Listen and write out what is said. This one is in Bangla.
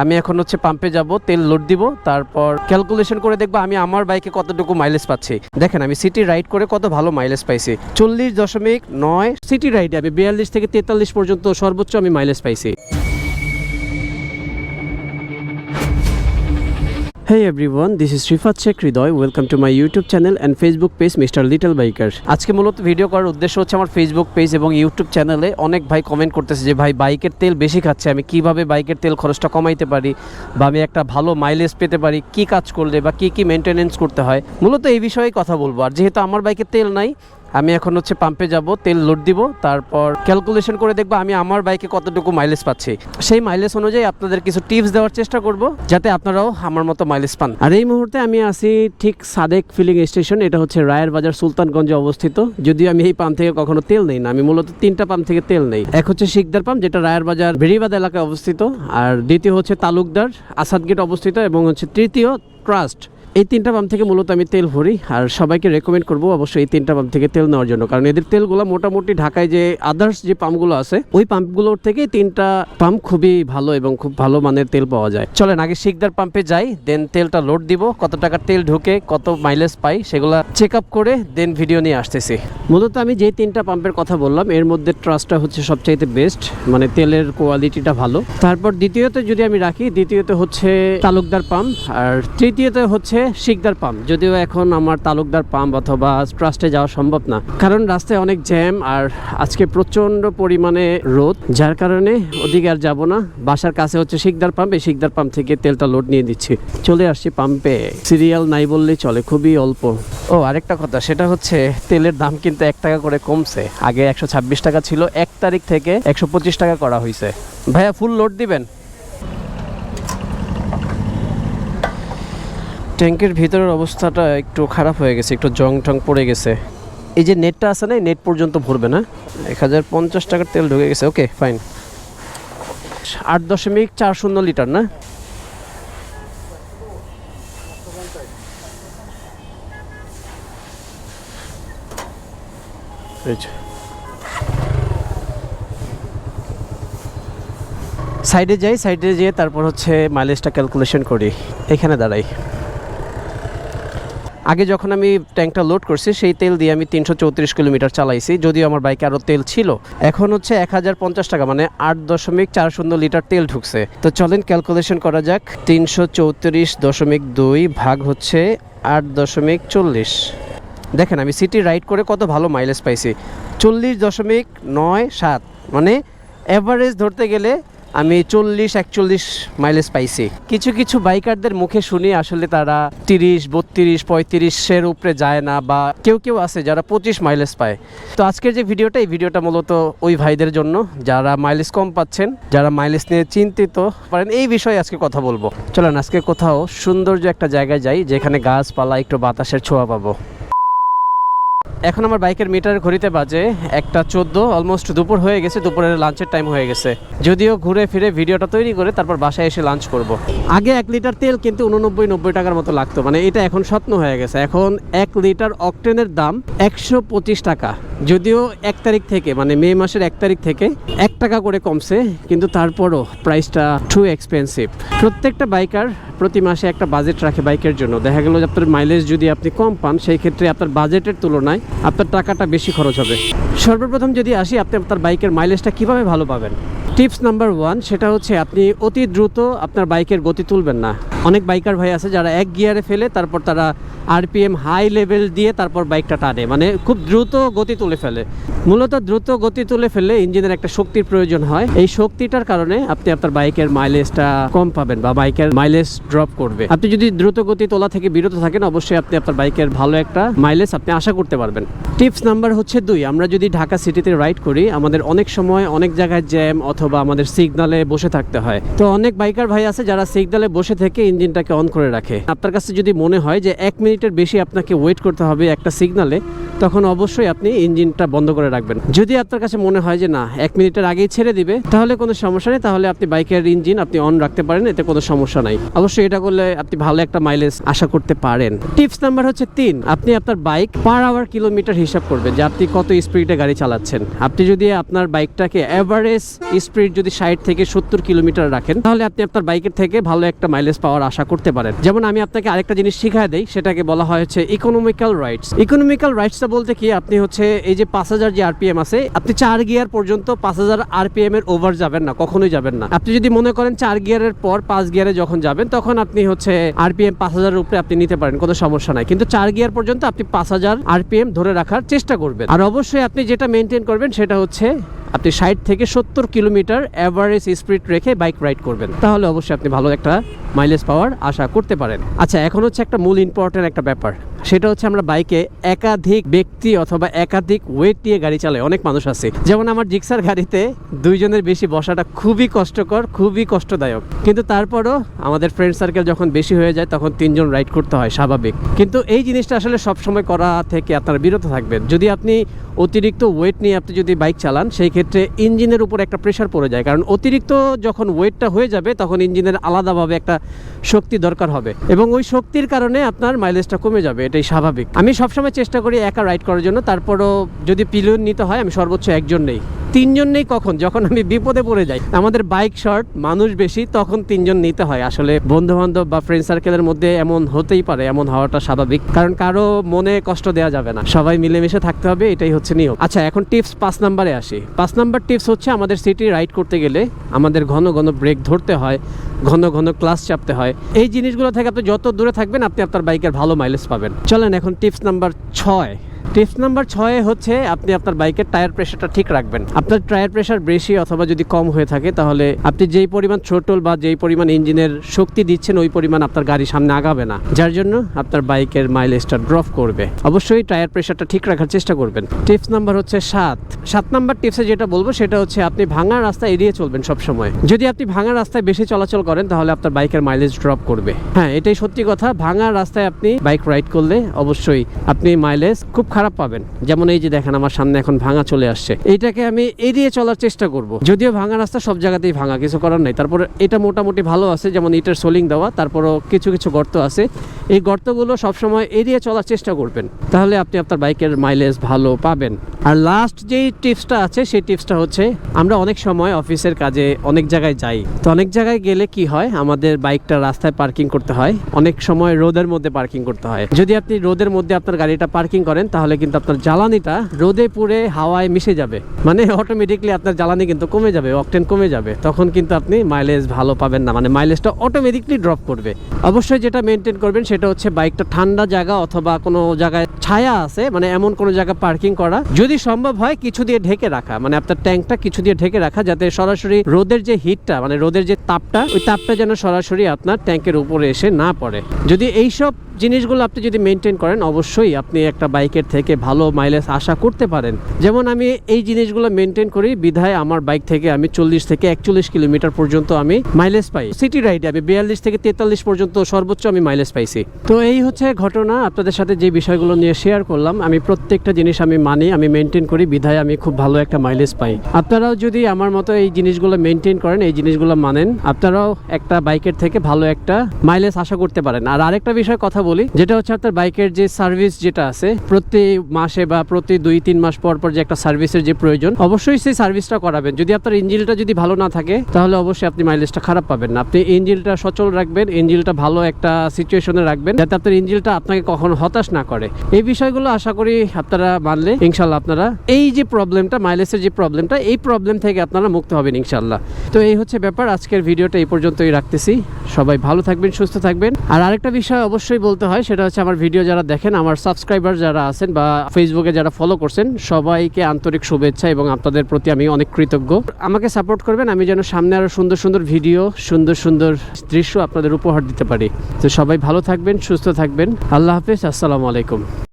আমি এখন হচ্ছে পাম্পে যাব, তেল লোড দিব, তারপর ক্যালকুলেশন করে দেখব আমি আমার বাইকে কতটুকু মাইলেজ পাচ্ছি। দেখেন আমি সিটি রাইড করে কত ভালো মাইলেজ পাইছি। চল্লিশ দশমিক নয় সিটি রাইডে আমি বিয়াল্লিশ থেকে তেতাল্লিশ পর্যন্ত সর্বোচ্চ আমি মাইলেজ পাইছি। Hey everyone, this is Rifat Sheikh Hridoy welcome to my YouTube channel and Facebook page Mister Little Biker. আজকে মূলত ভিডিও করার উদ্দেশ্য হচ্ছে আমার ফেসবুক পেজ এবং ইউটিউব চ্যানেলে অনেক ভাই কমেন্ট করতেছে যে ভাই বাইকের তেল বেশি খাচ্ছে আমি কীভাবে বাইকের তেল খরচটা কমাইতে পারি বা আমি একটা ভালো মাইলেজ পেতে পারি কি কাজ করলে বা কি কি মেনটেনেন্স করতে হয়? মূলত এই বিষয়ে কথা বলব। আর যেহেতু আমার বাইকের তেল নাই আমি এখন হচ্ছে পাম্পে যাব, তেল লোড দিব, তারপর ক্যালকুলেশন করে দেখব আমি আমার বাইকে কতটুকু মাইলেজ পাচ্ছি। সেই মাইলেজ অনুযায়ী আপনাদের কিছু টিপস দেওয়ার চেষ্টা করব, যাতে আপনারাও আমার মতো মাইলেজ পান। আর এই মুহূর্তে আমি আছি ঠিক সাদেক ফিলিং স্টেশন এটা হচ্ছে রায়ের বাজার, সুলতানগঞ্জে অবস্থিত। যদিও আমি এই পাম্প থেকে কখনো তেল নেই না, আমি মূলত তিনটা পাম্প থেকে তেল নেই। এক হচ্ছে শিকদার পাম্প যেটা রায়ের বাজার বেরিবাদ এলাকায় অবস্থিত, আর দ্বিতীয় হচ্ছে তালুকদার আসাদ গেট অবস্থিত, এবং হচ্ছে তৃতীয় ট্রাস্ট এই তিনটা পাম্প থেকে মূলত আমি তেল ভরি, আর সবাইকে রেকমেন্ড করব অবশ্যই এই তিনটা পাম্প থেকে তেল নেওয়ার জন্য। কারণ এদের তেলগুলো মোটামুটি ঢাকায় যে আদার্স যে পাম্পগুলো আছে, ওই পাম্পগুলোর থেকে তিনটা পাম্প খুবই ভালো এবং খুব ভালো মানের তেল পাওয়া যায়। চলেন আগে শিকদার পাম্পে যাই দেন তেলটা লোড দিব, কত টাকার তেল ঢুকে, কত মাইলেজ পাই, সেগুলা চেক আপ করে দেন ভিডিও নিয়ে আসতেছি। মূলত আমি যে তিনটা পাম্পের কথা বললাম, এর মধ্যে ট্রাস্টটা হচ্ছে সবচাইতে বেস্ট মানে তেলের কোয়ালিটিটা ভালো। তারপর দ্বিতীয়তে যদি আমি রাখি, দ্বিতীয়তে হচ্ছে তালুকদার পাম্প, আর তৃতীয়তে হচ্ছে শিকদার পাম্প, যদিও এখন আমার তালুকদার পাম্প অথবা ট্রাস্টে যাওয়া সম্ভব না। কারণ রাস্তায় অনেক জ্যাম আর আজকে প্রচণ্ড পরিমাণে রোদ, যার কারণে ওদিকে আর যাব না। বাসার কাছে হচ্ছে শিকদার পাম্প, এই শিকদার পাম্প থেকে তেলটা লোড নিয়ে দিচ্ছি চলে আসছি পাম্পে। সিরিয়াল নাই বললেই চলে, খুবই অল্প। ও, আরেকটা কথা, সেটা হচ্ছে তেলের দাম কিন্তু এক টাকা করে কমছে। আগে একশো ছাব্বিশ টাকা ছিল, এক তারিখ থেকে একশো পঁচিশ টাকা করা হয়েছে ভাইয়া ফুল লোড দিবেন? ট্যাঙ্কের ভিতরের অবস্থাটা একটু খারাপ হয়ে গেছে, একটু জং টং পড়ে গেছে। এই যে নেটটা আছে না নেট পর্যন্ত ভরবে না। এক হাজার পঞ্চাশ টাকার তেল ঢুকে গেছে, ওকে, ফাইন। আট দশমিক চার শূন্য লিটার, না? সাইডে যাই, সাইডে যেয়ে তারপর হচ্ছে মাইলেজটা ক্যালকুলেশন করি। এখানে দাঁড়াই। আগে যখন আমি ট্যাঙ্কটা লোড করছি, সেই তেল দিয়ে আমি তিনশো চৌত্রিশ কিলোমিটার চালাইছি, যদিও আমার বাইকে আরও তেল ছিল। এখন হচ্ছে এক হাজার পঞ্চাশ টাকা মানে আট দশমিক চার শূন্য লিটার তেল ঢুকছে। তো চলেন ক্যালকুলেশন করা যাক। তিনশো চৌত্রিশ দশমিক দুই ভাগ হচ্ছে আট দশমিক চল্লিশ। দেখেন, আমি সিটি রাইড করে কত ভালো মাইলেজ পাইছি। চল্লিশ দশমিক নয় সাত মানে অ্যাভারেজ ধরতে গেলে আমি চল্লিশ, একচল্লিশ মাইলেজ পাইছি। কিছু কিছু বাইকারদের মুখে শুনি আসলে তারা তিরিশ, বত্রিশ, পঁয়ত্রিশের উপরে যায় না বা কেউ কেউ আছে যারা পঁচিশ মাইলেজ পায়। তো আজকের যে ভিডিওটা, এই ভিডিওটা মূলত ওই ভাইদের জন্য। যারা মাইলেজ কম পাচ্ছেন, যারা মাইলেজ নিয়ে চিন্তিত, পারেন এই বিষয়ে আজকে কথা বলব। চলেন, আজকে কোথাও সৌন্দর্য একটা জায়গায় যাই, যেখানে গাছপালা, একটু বাতাসের ছোঁয়া পাবো। এখন আমার বাইকের মিটার ঘড়িতে বাজে একটা চোদ্দ অলমোস্ট দুপুর হয়ে গেছে, দুপুরের লাঞ্চের টাইম হয়ে গেছে। যদিও ঘুরে ফিরে ভিডিওটা তৈরি করে তারপর বাসায় এসে লাঞ্চ করব। আগে এক লিটার তেল কিন্তু উননব্বই, নব্বই টাকার মতো লাগতো মানে এটা এখন স্বপ্ন হয়ে গেছে। এখন এক লিটার অকটেনের দাম একশো পঁচিশ টাকা। যদিও এক তারিখ থেকে মানে মে মাসের এক তারিখ থেকে এক টাকা করে কমছে, কিন্তু তারপরও প্রাইসটা টু এক্সপেন্সিভ প্রত্যেকটা বাইকার প্রতি মাসে একটা বাজেট রাখে বাইকের জন্য। দেখা গেল আপনার মাইলেজ যদি আপনি কম পান, সেই ক্ষেত্রে আপনার বাজেটের তুলনায় আপনার টাকাটা বেশি খরচ হবে। সর্বপ্রথম যদি আসি, আপনি আপনার বাইকের মাইলেজটা কীভাবে ভালো পাবেন? টিপস নাম্বার ওয়ান, সেটা হচ্ছে আপনি অতি দ্রুত আপনার বাইকের গতি তুলবেন না। অনেক বাইকার ভাই আছে যারা এক গিয়ারে ফেলে তারপর তারা আরপিএম হাই লেভেল দিয়ে তারপর বাইকটা টানে। মানে খুব দ্রুত গতি তুলে ফেলে। মূলত দ্রুত গতি তুলে ফেলে ইঞ্জিনের একটা শক্তির প্রয়োজন হয়। এই শক্তিটার কারণে আপনি আপনার বাইকের মাইলেজটা কম পাবেন বা বাইকের মাইলেজ ড্রপ করবে। আপনি যদি দ্রুত গতি তোলা থেকে বিরত থাকেন, অবশ্যই আপনি আপনার বাইকের ভালো একটা মাইলেজ আপনি আশা করতে পারবেন। টিপস নাম্বার হচ্ছে দুই, আমরা যদি ঢাকা সিটিতে রাইড করি, আমাদের অনেক সময় অনেক জায়গায় জ্যাম অথবা আমাদের সিগনালে বসে থাকতে হয়। তো অনেক বাইকার ভাই আছে যারা সিগনালে বসে থেকে ইঞ্জিনটাকে অন করে রাখে। আপনার কাছে যদি মনে হয় যে এক মিনিটের বেশি আপনাকে ওয়েট করতে হবে একটা সিগনালে তখন অবশ্যই আপনি ইঞ্জিনটা বন্ধ করে রাখবেন। যদি আপনার কাছে মনে হয় যে না, এক মিনিটের আগেই ছেড়ে দিবে, তাহলে কোনো সমস্যা নেই। তাহলে আপনি বাইকের ইঞ্জিন আপনি অন রাখতে পারেন, এতে কোনো সমস্যা নাই। অবশ্যই এটা করলে আপনি ভালো একটা মাইলেজ আশা করতে পারেন। টিপস নাম্বার হচ্ছে তিন, আপনি আপনার বাইক পার আওয়ার কিলোমিটার হিসাব করবেন যে আপনি কত স্পিডে গাড়ি চালাচ্ছেন। আপনি যদি আপনার বাইকটাকে অ্যাভারেজ স্পিড যদি ষাট থেকে সত্তর কিলোমিটার রাখেন, তাহলে আপনি আপনার বাইকের থেকে ভালো একটা মাইলেজ পাওয়ার আশা করতে পারেন। যেমন আমি আপনাকে আরেকটা জিনিস শিখায় দেই, সেটাকে বলা হয় হচ্ছে ইকোনমিক্যাল রাইটস ইকোনমিক্যাল রাইটসটা বলতে কি, আপনি হচ্ছে এই যে পাঁচ হাজার যে আরপিএম আছে, আপনি চার গিয়ার পর্যন্ত পাঁচ হাজার আরপিএম এর ওভার যাবেন না, কখনোই যাবেন না। আপনি যদি মনে করেন চার গিয়ারের পর পাঁচ গিয়ারে যখন যাবেন, তখন আপনি হচ্ছে আরপিএম পাঁচ হাজারের উপরে আপনি নিতে পারেন, কোনো সমস্যা নাই। কিন্তু চার গিয়ার পর্যন্ত আপনি পাঁচ হাজার আরপিএম ধরে রাখার চেষ্টা করবেন। আর অবশ্যই আপনি যেটা মেনটেন করবেন, সেটা হচ্ছে আপনি ষাট থেকে সত্তর কিলোমিটার অ্যাভারেজ স্পিড রেখে বাইক রাইড করবেন। তাহলে অবশ্যই আপনি ভালো একটা মাইলেজ পাওয়ার আশা করতে পারেন। আচ্ছা এখন হচ্ছে একটা মূল ইম্পর্টেন্ট একটা ব্যাপার। সেটা হচ্ছে আমরা বাইকে একাধিক ব্যক্তি অথবা একাধিক ওয়েট নিয়ে গাড়ি চালায় অনেক মানুষ আছে। যেমন আমার জিক্সার গাড়িতে দুইজনের বেশি বসাটা খুবই কষ্টকর, খুবই কষ্টদায়ক। কিন্তু তারপরও আমাদের ফ্রেন্ড সার্কেল যখন বেশি হয়ে যায়, তখন তিনজন রাইড করতে হয়, স্বাভাবিক। কিন্তু এই জিনিসটা আসলে সবসময় করা থেকে আপনারা বিরত থাকবেন। যদি আপনি অতিরিক্ত ওয়েট নিয়ে আপনি যদি বাইক চালান, সেই ক্ষেত্রে ইঞ্জিনের উপর একটা প্রেশার পড়ে যায়। কারণ অতিরিক্ত যখন ওয়েটটা হয়ে যাবে, তখন ইঞ্জিনের আলাদাভাবে একটা শক্তি দরকার হবে। এবং ওই শক্তির কারণে আপনার মাইলেজটা কমে যাবে। এটাই স্বাভাবিক। আমি সবসময় চেষ্টা করি একা রাইড করার জন্য। তারপরও যদি পিলিয়ন নিতে হয়, আমি সর্বোচ্চ একজন নেই। তিনজন নেই কখন? যখন আমি বিপদে পড়ে যাই, আমাদের বাইক শর্ট মানুষ বেশি, তখন তিনজন নিতে হয়। আসলে বন্ধু বান্ধব বা ফ্রেন্ড সার্কেলের মধ্যে এমন হতেই পারে, এমন হওয়াটা স্বাভাবিক। কারণ কারও মনে কষ্ট দেওয়া যাবে না। সবাই মিলেমিশে থাকতে হবে, এটাই হচ্ছে নিয়ম। আচ্ছা এখন টিপস পাঁচ নাম্বারে আসি। পাঁচ নাম্বার টিপস হচ্ছে আমাদের সিটি রাইড করতে গেলে আমাদের ঘন ঘন ব্রেক ধরতে হয়, ঘন ঘন ক্লাস চাপতে হয়। এই জিনিসগুলো থেকে আপনি যত দূরে থাকবেন, আপনি আপনার বাইকের ভালো মাইলেজ পাবেন। চলেন এখন টিপস নাম্বার ছয়। টিপস নাম্বার ছয়ে হচ্ছে আপনি আপনার বাইকের টায়ার প্রেশারটা ঠিক রাখবেন। আপনার টায়ার প্রেশার বেশি অথবা যদি কম হয়ে থাকে তাহলে আপনি যেই পরিমাণ ছোটল বা যেই পরিমাণ ইঞ্জিনের শক্তি দিচ্ছেন, ওই পরিমাণ আপনার গাড়ি সামনে আগাবে না। যার জন্য আপনার বাইকের মাইলেজটা ড্রপ করবে। অবশ্যই টায়ার প্রেশারটা ঠিক রাখার চেষ্টা করবেন। টিপস নাম্বার হচ্ছে সাত। সাত নাম্বার টিপসে যেটা বলব সেটা হচ্ছে আপনি ভাঙা রাস্তা এড়িয়ে চলবেন সব সময় যদি আপনি ভাঙা রাস্তায় বেশি চলাচল করেন তাহলে আপনার বাইকের মাইলেজ ড্রপ করবে। হ্যাঁ এটাই সত্যি কথা। ভাঙা রাস্তায় আপনি বাইক রাইড করলে অবশ্যই আপনি মাইলেজ খুব খারাপ পাবেন। যেমন এই যে দেখেন আমার সামনে এখন ভাঙা চলে আসছে। এইটাকে আমি এড়িয়ে চলার চেষ্টা করব। যদিও ভাঙা রাস্তা সব জায়গাতেই ভাঙা, কিছু করার নাই। তারপর এটা মোটামুটি ভালো আছে, যেমন ইটার সোলিং দেওয়া, তারপরও কিছু কিছু গর্ত আছে। এই গর্তগুলো সবসময় এড়িয়ে চলার চেষ্টা করবেন। তাহলে আপনি আপনার বাইকের মাইলেজ ভালো পাবেন। আর লাস্ট যেই টিপসটা আছে, সেই টিপসটা হচ্ছে, আমরা অনেক সময় অফিসের কাজে অনেক জায়গায় যাই। তো অনেক জায়গায় গেলে কি হয়, আমাদের বাইকটা রাস্তায় পার্কিং করতে হয়। অনেক সময় রোদের মধ্যে পার্কিং করতে হয়। যদি আপনি রোদের মধ্যে আপনার গাড়িটা পার্কিং করেন তাহলে কিন্তু আপনার জ্বালানিটা রোদে পুড়ে হাওয়ায় মিশে যাবে। মানে অটোমেটিকলি আপনার জ্বালানি কিন্তু কমে যাবে অকটেন কমে যাবে। তখন কিন্তু আপনি মাইলেজ ভালো পাবেন না মানে মাইলেজটা অটোমেটিকলি ড্রপ করবে। অবশ্যই যেটা মেনটেন করবেন সেটা হচ্ছে বাইকটা ঠান্ডা জায়গা অথবা কোনো জায়গায় ছায়া আছে মানে এমন কোনো জায়গায় পার্কিং করা। যদি সম্ভব হয়, কিছু দিয়ে ঢেকে রাখা। মানে আপনার ট্যাঙ্কটা কিছু দিয়ে ঢেকে রাখা, যাতে সরাসরি রোদের যে হিটটা মানে রোদের যে তাপটা, ওই তাপটা যেন সরাসরি আপনার ট্যাঙ্কের উপরে এসে না পড়ে। যদি এইসব জিনিসগুলো আপনি যদি মেনটেন করেন, অবশ্যই আপনি একটা বাইকের থেকে ভালো মাইলেজ আশা করতে পারেন। যেমন আমি এই জিনিসগুলো মেনটেন করি, বিধায় আমার বাইক থেকে আমি চল্লিশ থেকে একচল্লিশ কিলোমিটার পর্যন্ত আমি মাইলেজ পাই। সিটি রাইডে আমি বিয়াল্লিশ থেকে তেতাল্লিশ পর্যন্ত সর্বোচ্চ আমি মাইলেজ পাইছি। তো এই হচ্ছে ঘটনা, আপনাদের সাথে যে বিষয়গুলো নিয়ে শেয়ার করলাম, আমি প্রত্যেকটা জিনিস আমি মানি, আমি মেনটেন করি, বিধায় আমি খুব ভালো একটা মাইলেজ পাই। আপনারাও যদি আমার মতো এই জিনিসগুলো মেনটেন করেন, এই জিনিসগুলো মানেন, আপনারাও একটা বাইকের থেকে ভালো একটা মাইলেজ আশা করতে পারেন। আর আরেকটা বিষয় কথা বলি, যেটা হচ্ছে আপনার বাইকের যে সার্ভিস যেটা আছে, প্রতি মাসে বা প্রতি দুই, তিন মাস পর পর যে একটা সার্ভিসের যে প্রয়োজন, অবশ্যই সেই সার্ভিসটা করাবেন। যদি আপনার ইঞ্জিনটা যদি ভালো না থাকে, তাহলে অবশ্যই আপনি মাইলেজটা খারাপ পাবেন না। আপনি ইঞ্জিনটা সচল রাখবেন ইঞ্জিনটা ভালো একটা সিচুয়েশনে রাখবেন, যাতে আপনার ইঞ্জিনটা আপনাকে কখনো হতাশ না করে। এই বিষয়গুলো আশা করি আপনারা মানলে ইনশাল্লাহ আপনারা এই যে প্রবলেমটা মাইলেজের যে প্রবলেমটা এই প্রবলেম থেকে আপনারা মুক্ত হবেন ইনশাল্লাহ তো এই হচ্ছে ব্যাপার, আজকের ভিডিওটা এই পর্যন্তই রাখতেছি। সবাই ভালো থাকবেন, সুস্থ থাকবেন। আর আরেকটা বিষয় অবশ্যই বলতে হয়, সেটা হচ্ছে আমার ভিডিও যারা দেখেন, আমার সাবস্ক্রাইবার যারা আছেন বা ফেসবুকে যারা ফলো করছেন, সবাইকে আন্তরিক শুভেচ্ছা এবং আপনাদের প্রতি আমি অনেক কৃতজ্ঞ। আমাকে সাপোর্ট করবেন, আমি যেন সামনে আরও সুন্দর সুন্দর ভিডিও সুন্দর সুন্দর দৃশ্য আপনাদের উপহার দিতে পারি। তো সবাই ভালো থাকবেন, সুস্থ থাকবেন। আল্লাহ হাফিজ, আসসালামু আলাইকুম।